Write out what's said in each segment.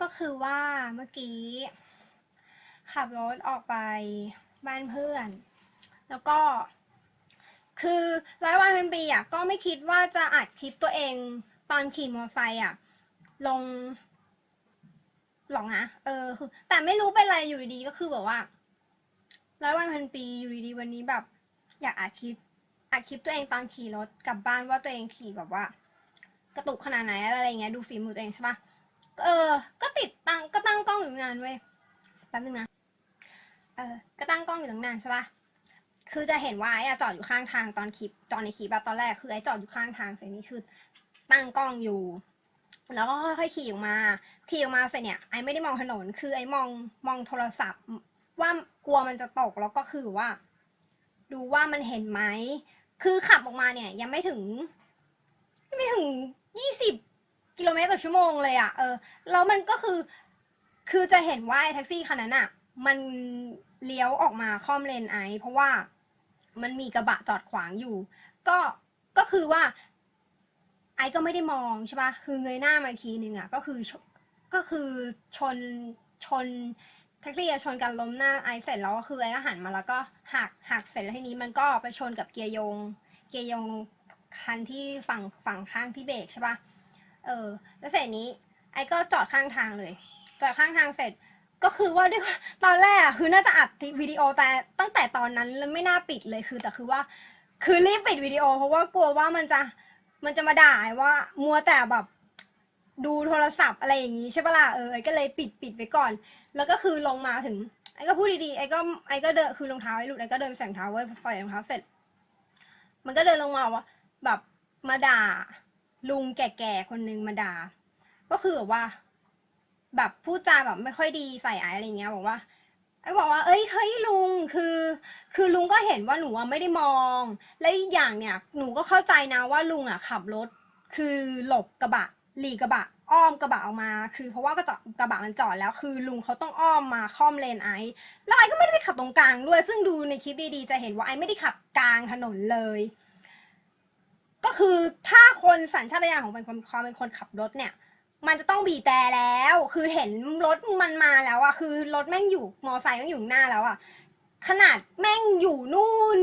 ก็คือว่าเมื่อกี้ ขับรถออกไปบ้านเพื่อน แล้วก็ คือร้อยวันพันปีอะก็ไม่คิดว่าจะอัดคลิปตัวเองตอนขี่มอเตอร์ไซค์อะ ลงหรอกนะเออคือแต่ไม่รู้เป็นอะไรอยู่ดีๆก็คือแบบว่าร้อยวันพันปีอยู่ดีๆวันนี้แบบ อยากอัดคลิปอัดคลิปตัวเองตอนขี่รถกลับบ้านว่าตัวเองขี่แบบว่า กระตุกขนาดไหนอะไรเงี้ยดูฝีมือตัวเองใช่ปะ เออ ก็ติดตั้งก็ตั้งกล้องอยู่นานเว้ยแป๊บนึงนะเออก็ตั้งกล้องอยู่ตั้งนานใช่ปะคือจะเห็นว่าไอ้อะจอดอยู่ข้างทางตอนคลิปตอนในคลิปตอนแรกคือไอ้จอดอยู่ข้างทางเสร็จนี้คือตั้งกล้องอยู่ แล้วก็ค่อยๆขี่ออกมา ขี่ออกมาเสร็จเนี่ยไอ้ไม่ได้มองถนน คือไอ้มองมองโทรศัพท์ ว่ากลัวมันจะตกแล้วก็คือว่า ดูว่ามันเห็นไหมคือขับออกมาเนี่ย ยังไม่ถึง ไม่ถึงยี่สิบ กิโลเมตรต่อชั่วโมงเลยอะ่ะเออแล้วมันก็คือ คือจะเห็นว่าไอ้แท็กซี่คันนั้นอะ่ะมันเลี้ยวออกมาค่อมเลนไอเพราะว่ามันมีกระบะจอดขวางอยู่ ก็ก็คือว่า ไอก็ไม่ได้มองใช่ปะคือเงยหน้ามาทีหนึ่งอะ่ะก็คือก็คือชนชนแท็กซี่อะชนกันล้มหน้าไอเสร็จแล้วก็คือไอก็หันมาแล้วก็หักหักเสร็จแล้วทีนี้มันก็ไปชนกับเกียร์โยง เกียร์โยงคันที่ฝั่งฝั่งข้างที่เบรกใช่ปะ เออ แล้วเสร็จนี้ ไอ้ก็จอดข้างทางเลย จอดข้างทางเสร็จ ก็คือว่าด้วยตอนแรกอะคือน่าจะอัดวิดีโอแต่ตั้งแต่ตอนนั้นแล้วไม่น่าปิดเลยคือแต่คือว่า คือรีบปิดวิดีโอ เพราะว่ากลัวว่ามันจะมันจะมาด่าไอ้ว่ามัวแต่แบบดูโทรศัพท์อะไรอย่างงี้ใช่ปะล่ะเออไอ้ก็เลยปิดปิดไปก่อน แล้วก็คือลงมาถึงไอ้ก็พูดดีๆไอ้ก็ไอ้ก็เดินคือรองเท้าไอ้หลุดไอ้ก็เดินใส่รองเท้าไว้ใส่รองเท้าเสร็จ มันก็เดินลงมาว่าแบบมาด่า ลุงแก่ๆคนนึงมาด่า ก็คือแบบว่า แบบพูดจาแบบไม่ค่อยดีใส่ไอ้อะไรเงี้ยบอกว่าไอ้บอกว่า เอ้ยเฮ้ยลุงคือ คือลุงก็เห็นว่าหนูอะไม่ได้มอง และอีกอย่างเนี่ยหนูก็เข้าใจนะว่าลุงอะขับรถ คือหลบกระบะหลีกระบะ อ้อมกระบะออกมา คือเพราะว่ากระจกกระบะมันจอดแล้วคือลุงเขาต้องอ้อมมาค่อมเลนไอแล้วไอซ์ก็ไม่ได้ไปขับตรงกลางด้วย ซึ่งดูในคลิปดีๆจะเห็นว่าไอซ์ไม่ได้ขับกลางถนนเลย ก็คือถ้าคนสัญชาตญาณของเป็นคนความเป็นคนขับรถเนี่ย มันจะต้องบีบแต่แล้ว คือเห็นรถมันมาแล้วอะคือรถแม่งอยู่มอไซค์แม่งอยู่หน้าแล้วอะขนาดแม่งอยู่นู่น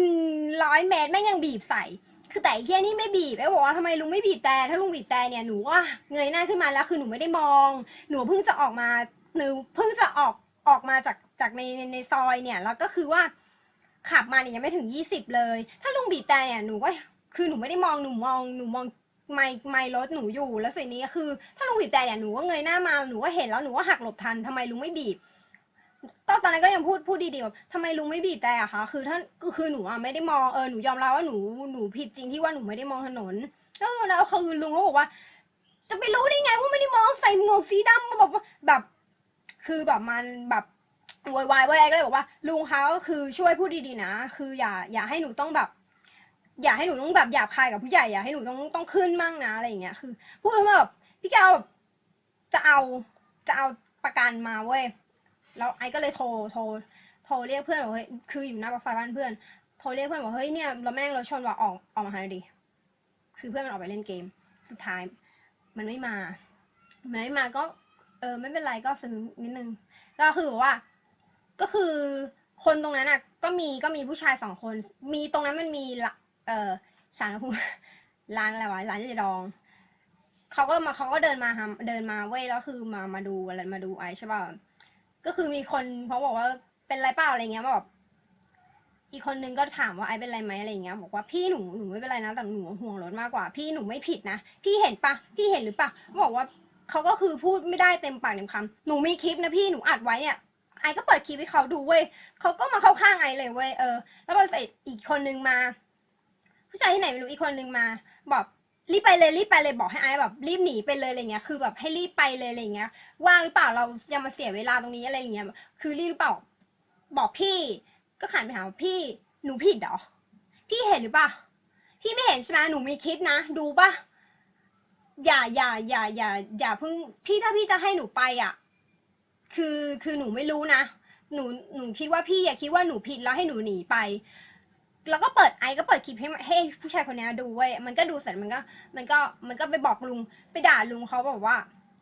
ร้อยเมตรแม่งยังบีบใส่คือแต่เฮียนี่ไม่บีบไอ้บอกว่าทำไมลุงไม่บีบแต่ถ้าลุงบีบแต่เนี่ยหนูว่าเงยหน้าขึ้นมาแล้วคือหนูไม่ได้มอง หนูเพิ่งจะออกมาหนูเพิ่งจะออกออกมาจากจากในในในซอยเนี่ยแล้วก็คือว่าขับมาเนี่ยยังไม่ถึงยี่สิบเลย ถ้าลุงบีบแต่เนี่ยหนูก็ คือหนูไม่ได้มองหนูมองหนูมองไม่ไม่รถหนูอยู่แล้วสิ่งนี้คือ ถ้าลุงบีบแต่เนี่ยหนูก็เงยหน้ามาหนูก็เห็นแล้วหนูก็หักหลบทันทำไมลุงไม่บีบตอนตอนนั้นก็ยังพูดพูดดีๆแบบทำไมลุงไม่บีบแต่อะคะคือท่านก็คือหนูอะไม่ได้มองเออหนูยอมรับว่าหนูหนูผิดจริงที่ว่าหนูไม่ได้มองถนน แล้วแล้วคือลุงก็บอกว่า จะไปรู้ได้ไงว่าไม่ได้มองใส่หมวกสีดำแบบว่าแบบ คือแบบมันแบบโวยวายเว้ยไอ้ก็เลยบอกว่า ลุงเขาคือช่วยพูดดีๆนะ คืออย่าอย่าให้หนูต้องแบบ อย่าให้หนูต้องแบบหยาบคายกับผู้ใหญ่อย่าให้หนูต้องต้องขึ้นมั่งนะอะไรอย่างเงี้ยคือพูดมาแบบพี่แก้วแบบจะเอาจะเอาประกันมาเว้ยแล้วไอ้ก็เลยโทรโทรโทรเรียกเพื่อนบอกเฮ้ยคืออยู่หน้าปากซอยบ้านเพื่อนโทรเรียกเพื่อนบอกเฮ้ยเนี่ยเราแม่งเรถชนว่ะออกออกมาหาหน่อยดิคือเพื่อนมันออกไปเล่นเกม สุดท้าย มันไม่มามันไม่มาก็ เออไม่เป็นไรก็ซึ้งนิดนึงก็คือว่า ก็คือคนตรงนั้นอะ ก็มีก็มีผู้ชายสองคน มีตรงนั้นมันมีละ เออสารภูมิร้านอะไรวะร้านเจดองเขาก็มาเขาก็เดินมาเดินมาเว้ยแล้วคือมามาดูอะไรมาดูไอซ์ใช่ป่ะก็คือมีคนเขาบอกว่าเป็นไรเปล่าอะไรเงี้ยแบบอีกคนนึงก็ถามว่าไอเป็นไรไหมอะไรเงี้ยบอกว่าพี่หนูหนูไม่เป็นไรนะแต่หนูห่วงรถมากกว่า พี่หนูไม่ผิดนะพี่เห็นปะพี่เห็นหรือปะบอกว่าเขาก็คือพูดไม่ได้เต็มปากเต็มคำหนูมีคลิปนะพี่หนูอัดไว้เนี่ยไอก็เปิดคลิปให้เขาดูเว้ยเขาก็มาเข้าข้างไอเลยเว้ยเออแล้วพอเสร็จอีกคนนึงมา ผู้ชายที่ไหนไม่รู้อีกคนนึงมาบอกรีบไปเลยรีบไปเลยบอกให้ไอแบบรีบหนีไปเลยอะไรเงี้ยคือแบบให้รีบไปเลยอะไรเงี้ยว่างหรือเปล่าเรายังมาเสียเวลาตรงนี้อะไรอย่างเงี้ยคือรีบหรือเปล่าบอกพี่ก็ขันไปถามพี่หนูผิดเหรอพี่เห็นหรือเปล่าพี่ไม่เห็นใช่ไหมหนูมีคลิปนะ ดูปะอย่าอย่าอย่าอย่าอย่าเพิ่งพี่ถ้าพี่จะให้หนูไปอะ คือคือหนูไม่รู้นะหนูหนูคิดว่าพี่อย่าคิดว่าหนูผิดแล้วให้หนูหนีไป แล้วก็เปิดไอก็เปิดคลิปให้ให้ผู้ชายคนนี้ดูเว้ยมันก็ดูเสร็จมันก็มันก็มันก็ไปบอกลุงไปด่าลุงเขาบอกว่า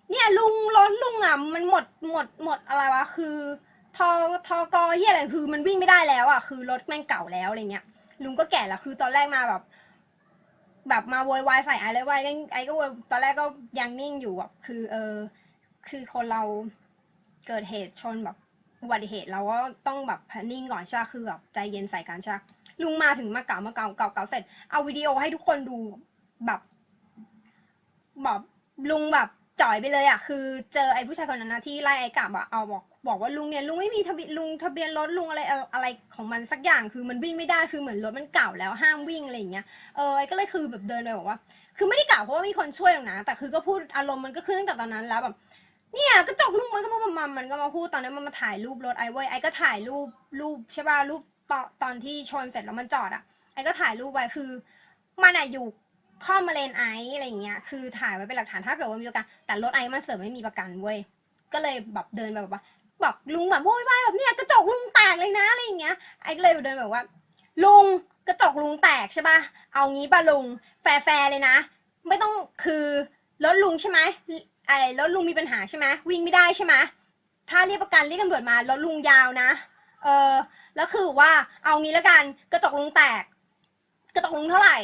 เนี่ยลุงรถลุงอะมันหมดหมดหมดอะไรวะคือทอทอกอเฮียอะไรคือมันวิ่งไม่ได้แล้วอะคือรถแม่งเก่าแล้วอะไรเงี้ยลุงก็แก่แล้วคือตอนแรกมาแบบ แบบมาโวยวายใส่ไอ้เลยว่าไอ้ไอ้ก็โวยตอนแรกก็ยังนิ่งอยู่แบบคือ เออ คือคนเราเกิดเหตุชนแบบอุบัติเหตุเราก็ต้องแบบนิ่งก่อนใช่ปะคือแบบใจเย็นใส่กันใช่ปะ ลุงมาถึงมาเก่ามาเก่าเก่าเก่าเสร็จ เอาวิดีโอให้ทุกคนดูแบบแบบลุงแบบจ่อยไปเลยอะคือเจอไอ้ผู้ชายคนนั้นนะที่ไล่ไอ้กลับอะเอาบอกบอกว่าลุงเนี่ยลุงไม่มีทะเบียนลุงทะเบียนรถลุงอะไรอะไรของมันสักอย่างคือมันวิ่งไม่ได้คือเหมือนรถมันเก่าแล้วห้ามวิ่งอะไรอย่างเงี้ยเออไอ้ก็เลยคือแบบเดินไปบอกว่า คือไม่ได้กล่าวเพราะว่ามีคนช่วยหรอกนะแต่คือก็พูดอารมณ์มันก็ขึ้นตั้งแต่ตอนนั้นแล้วแบบเนี่ยกระจกลุงมันก็มามามันก็มาพูดตอนนั้นมันมาถ่ายรูปรถไอ้เว้ยไอ้ก็ถ่ายรูปรูปใช่ป่ะรูป ตอนตอนที่ชนเสร็จแล้วมันจอดอะไอ้ก็ถ่ายรูปไว้คือมันอะอยู่ข้อมมาเลนไออะไรอย่างเงี้ยคือถ่ายไว้เป็นหลักฐานถ้าเกิดว่ามีประกัน แต่รถไอ้มันเสริมไม่มีประกันเว้ยก็เลยแบบเดินไปแบบว่าบอกลุงแบบโวยวายแบบเนี่ยกระจกลุงแตกเลยนะอะไรอย่างเงี้ยไอ้ก็เลยเดินแบบว่า ลุงกระจกลุงแตกใช่ป่ะเอางี้ป่ะลุงแฟร์ๆเลยนะ ไม่ต้องคือรถลุงใช่ไหมไอ้รถลุงมีปัญหาใช่ไหมวิ่งไม่ได้ใช่ไหมถ้าเรียกประกันเรียกตำรวจมารถลุงยาวนะ เออ แล้วคือว่าเอางี้แล้วกันกระจกลุงแตก กระจกลุงเท่าไหร่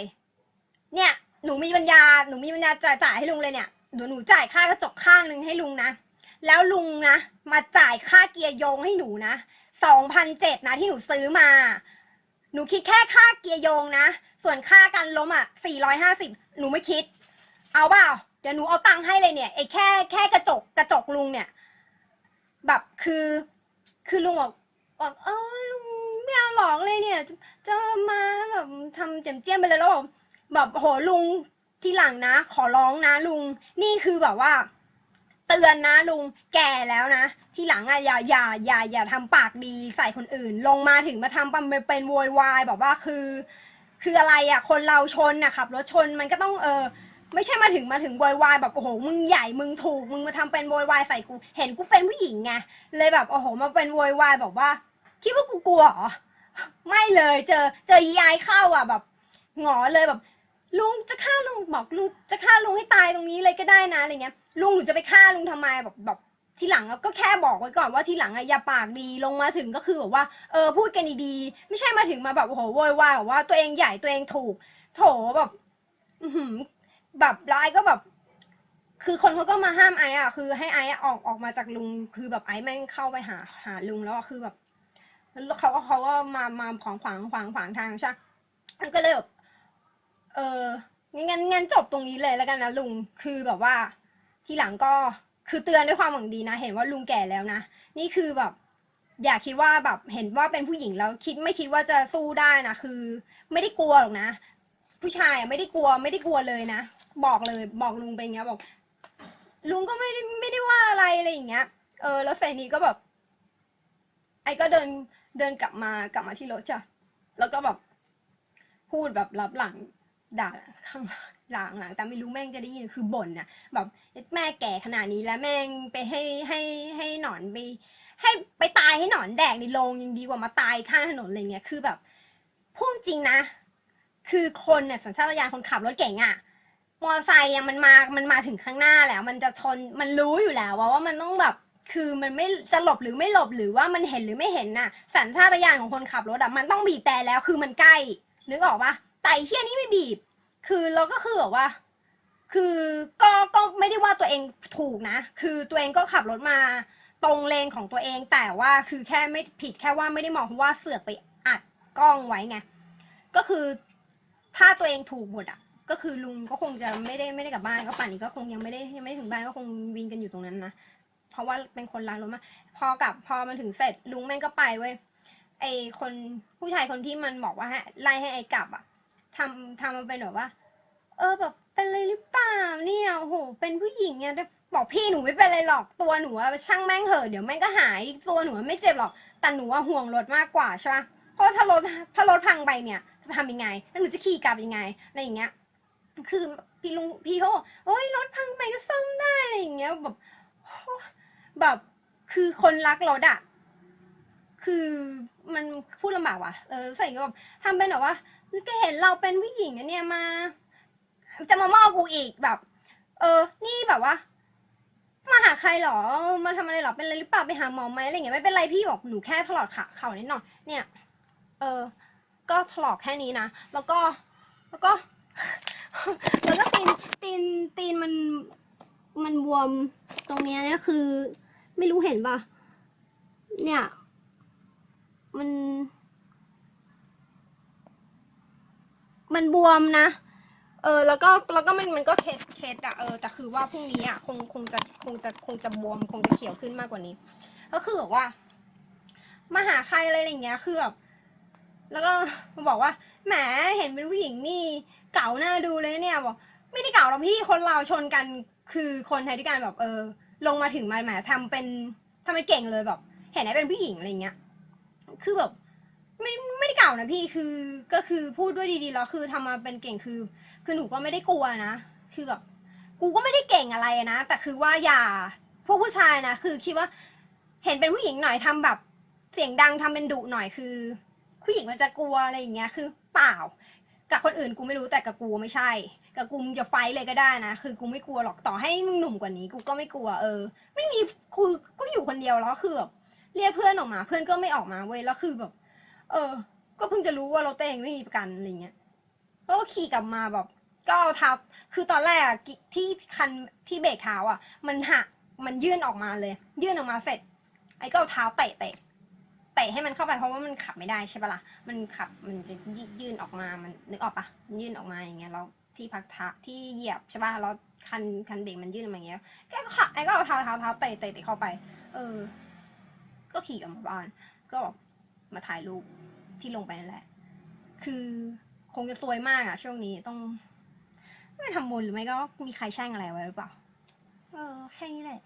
เนี่ยหนูมีปัญญาหนูมีปัญญาจ่ายจ่ายให้ลุงเลยเนี่ยเดี๋ยวหนูจ่ายค่ากระจกข้างหนึ่งให้ลุงนะแล้วลุงนะมาจ่ายค่าเกียร์โยงให้หนูนะสองพันเจ็ดนะที่หนูซื้อมา หนูคิดแค่ค่าเกียร์โยงนะ ส่วนค่าการล้มอะสี่ร้อยห้าสิบหนูไม่คิด เอาเปล่าเดี๋ยวหนูเอาตังค์ให้เลยเนี่ยไอ้แค่แค่กระจกกระจกลุงเนี่ย แบบคือ คือลุงบอก บอกเออลุงไม่เอาหรอกเลยเนี่ย จะมาแบบทำเจียมเจียมไปเลยแล้วบอกแบบโหลุงทีหลังนะ ขอร้องนะลุง นี่คือแบบว่า เตือนนะลุงแก่แล้วนะ ที่หลังอะอย่าอย่าอย่าอย่าทำปากดีใส่คนอื่น ลงมาถึงมาทำเป็นเป็นโวยวายแบบว่าคือ คืออะไรอะคนเราชนนะขับรถชนมันก็ต้องเออไม่ใช่มาถึงมาถึงโวยวายแบบโอ้โหมึงใหญ่มึงถูกมึงมาทำเป็นโวยวายใส่กู เห็นกูเป็นผู้หญิงไงเลยแบบโอ้โหมาเป็นโวยวายแบบว่า คิดว่ากูกลัวเหรอไม่เลยเจอเจอยีไอเข้าอะแบบหงอเลยแบบ ลุงจะฆ่าลุงบอกลุงจะฆ่าลุงให้ตายตรงนี้เลยก็ได้นะอะไรเงี้ยลุงหนูจะไปฆ่าลุงทำไมแบบแบบทีหลังอะก็แค่บอกไว้ก่อนว่าทีหลังอะอย่าปากดีลงมาถึงก็คือแบบว่าเออพูดกันดีๆไม่ใช่มาถึงมาแบบโอ้โหโวยวายแบบว่าตัวเองใหญ่ตัวเองถูก โถแบบอืแบบแล้วไอ้ก็แบบ คือคนเขาก็มาห้ามไอ้อะคือให้ไอ้ออกออกมาจากลุง คือแบบไอ้แม่งเข้าไปหาหาลุงแล้วคือแบบ แล้วเขาก็เขาก็มามาขวางขวางขวางขวางทางใช่มันก็เลยแบบเอองั้นงั้นจบตรงนี้เลยแล้วกันนะลุงคือแบบว่า ทีหลังก็คือเตือนด้วยความหวังดีนะ เห็นว่าลุงแก่แล้วนะ นี่คือแบบ อย่าคิดว่าแบบเห็นว่าเป็นผู้หญิงแล้วคิดไม่คิดว่าจะสู้ได้นะคือ ไม่ได้กลัวหรอกนะ ผู้ชายอะไม่ได้กลัวไม่ได้กลัวเลยนะ บอกเลยบอกลุงไปอย่างเงี้ยบอก ลุงก็ไม่ได้ไม่ได้ว่าอะไรอะไรอย่างเงี้ย เออ แล้วเสร็จนี้ก็แบบ ไอ้ก็เดิน เดินกลับมากลับมาที่รถจ้ะแล้วก็แบบพูดแบบรับหลังด่าข้างหลังหลังแต่ไม่รู้แม่งจะได้ยินคือบ่นนะแบบแม่แก่ขนาดนี้แล้วแม่งไปให้ให้ให้หนอนไปให้ไปตายให้หนอนแดกในโรงยังดีกว่ามาตายข้างถนนอะไรเงี้ยคือแบบพูดจริงนะ คือคนเนี่ยสัญชาตญาณคนขับรถเก่งอะมอเตอร์ไซค์มันมา มันมาถึงข้างหน้าแล้ว มันจะชน มันรู้อยู่แล้วว่าว่ามันต้องแบบ คือมันไม่จะหลบหรือไม่หลบหรือว่ามันเห็นหรือไม่เห็นน่ะ สัญชาตญาณของคนขับรถอะมันต้องบีบแต่แล้วคือมันใกล้ นึกออกปะแต่เฮี้ยนี่ไม่บีบ คือเราก็คือแบบว่า คือก็ก็ไม่ได้ว่าตัวเองถูกนะ คือตัวเองก็ขับรถมาตรงเลนของตัวเองแต่ว่าคือแค่ไม่ผิดแค่ว่าไม่ได้มองว่าเสือกไปอัดกล้องไว้ไงก็คือถ้าตัวเองถูกหมดอะ ก็คือลุงก็คงจะไม่ได้ไม่ได้กลับบ้านก็ป่านนี้ก็คงยังไม่ได้ยังไม่ถึงบ้านก็คงวินกันอยู่ตรงนั้นนะ เพราะว่าเป็นคนรักรถมากพอกลับพอมันถึงเสร็จลุงแม่งก็ไปเว้ยไอคนผู้ชายคนที่มันบอกว่าให้ไล่ให้ไอกลับอะทำทำมาเป็นแบบว่า เออแบบเป็นอะไรหรือเปล่าเนี่ยโอ้โหเป็นผู้หญิงเนี่ยบอกพี่หนูไม่เป็นไรหรอกตัวหนูอะช่างแม่งเหอะเดี๋ยวแม่งก็หายตัวหนูไม่เจ็บหรอกแต่หนูอะห่วงรถมากกว่าใช่ปะเพราะถ้ารถถ้ารถพังไปเนี่ย จะทำยังไงแล้วหนูจะขี่กลับยังไงอะไรอย่างเงี้ย คือพี่ลุงพี่เขาโอ้ยรถพังไปก็ซ่อมได้อะไรอย่างเงี้ยแบบ แบบคือคนรักรถอะคือมันพูดลำบากว่ะเออใส่ก็แบบทำเป็นแบบว่าก็เห็นเราเป็นผู้หญิงอะเนี่ยมา จะมามอกูอีกแบบ เออ นี่แบบว่ามาหาใครหรอ มาทำอะไรหรอ เป็นอะไรหรือเปล่า ไปหาหมอไหมอะไรเงี้ย ไม่เป็นไรพี่บอกหนูแค่ถลอกขาเข่านิดหน่อย เนี่ย เออ ก็ถลอกแค่นี้นะ แล้วก็ แล้วก็ แล้วก็ตีน ตีน ตีนมัน มันบวม ตรงเนี้ยเนี่ยคือ ไม่รู้เห็นป่ะ เนี่ย มัน มันบวมนะ เออ แล้วก็ แล้วก็มัน มันก็เคสเคสอะเออ แต่คือว่าพรุ่งนี้อะคง คงจะ คงจะ คงจะบวม คงจะเขียวขึ้นมากกว่านี้ ก็คือแบบว่า มาหาใครอะไรอย่างเงี้ย คือแบบแล้วก็มาบอกว่า แหม เห็นเป็นผู้หญิงนี่ เก่าหน้าดูเลยเนี่ย บอก ไม่ได้เก่าหรอกพี่ คนเราชนกัน คือคนไทยด้วยกันแบบ เออ ลงมาถึงมาแหมทำเป็นทำเป็นเก่งเลยแบบเห็นไอ้เป็นผู้หญิงอะไรเงี้ย คือแบบไม่ไม่ได้เก่านะพี่คือก็คือพูดด้วยดีๆแล้วคือทำมาเป็นเก่งคือ คือหนูก็ไม่ได้กลัวนะ คือแบบกูก็ไม่ได้เก่งอะไรนะ แต่คือว่าอย่าพวกผู้ชายนะคือคิดว่าเห็นเป็นผู้หญิงหน่อยทำแบบเสียงดังทำเป็นดุหน่อยคือ ผู้หญิงมันจะกลัวอะไรอย่างเงี้ยคือเปล่า กับคนอื่นกูไม่รู้แต่กับกูไม่ใช่ กับกูจะไฟเลยก็ได้นะ คือกูไม่กลัวหรอกต่อให้มึงหนุ่มกว่านี้ กูก็ไม่กลัวเออ ไม่มีกูกูอยู่คนเดียวแล้วคือแบบเรียกเพื่อนออกมา เพื่อนก็ไม่ออกมาเว้ยแล้วคือแบบ เออ ก็เพิ่งจะรู้ว่ารถตัวเองไม่มีประกันอะไรเงี้ยแล้วก็ขี่กลับมาแบบก็เอาท้าคือตอนแรกอะที่คันที่เบรกเท้าอะ มันหัก มันยื่นออกมาเลย ยื่นออกมาเสร็จ ไอ้ก็เอาเท้าเตะเตะ เตะให้มันเข้าไปเพราะว่ามันขับไม่ได้ใช่ปะล่ะ มันขับมันจะยยื่นออกมา มันนึกออกปะมันยื่นออกมาอย่างเงี้ยแล้วที่พักเท้าที่เหยียบใช่ปะแล้วคันคันเบรกมันยื่นออกมาอย่างเงี้ยก็ขับไอ้ก็เอาเท้าเท้าเท้าเตะเตะเตะเข้าไป เออ ก็ขี่กลับมาบ้าน ก็มาถ่ายรูปที่ลงไปนั่นแหละ คือคงจะซวยมากอะช่วงนี้ต้องไม่ทำบุญหรือไม่ก็มีใครแช่งอะไรไว้หรือเปล่า เออแค่นี้แหละ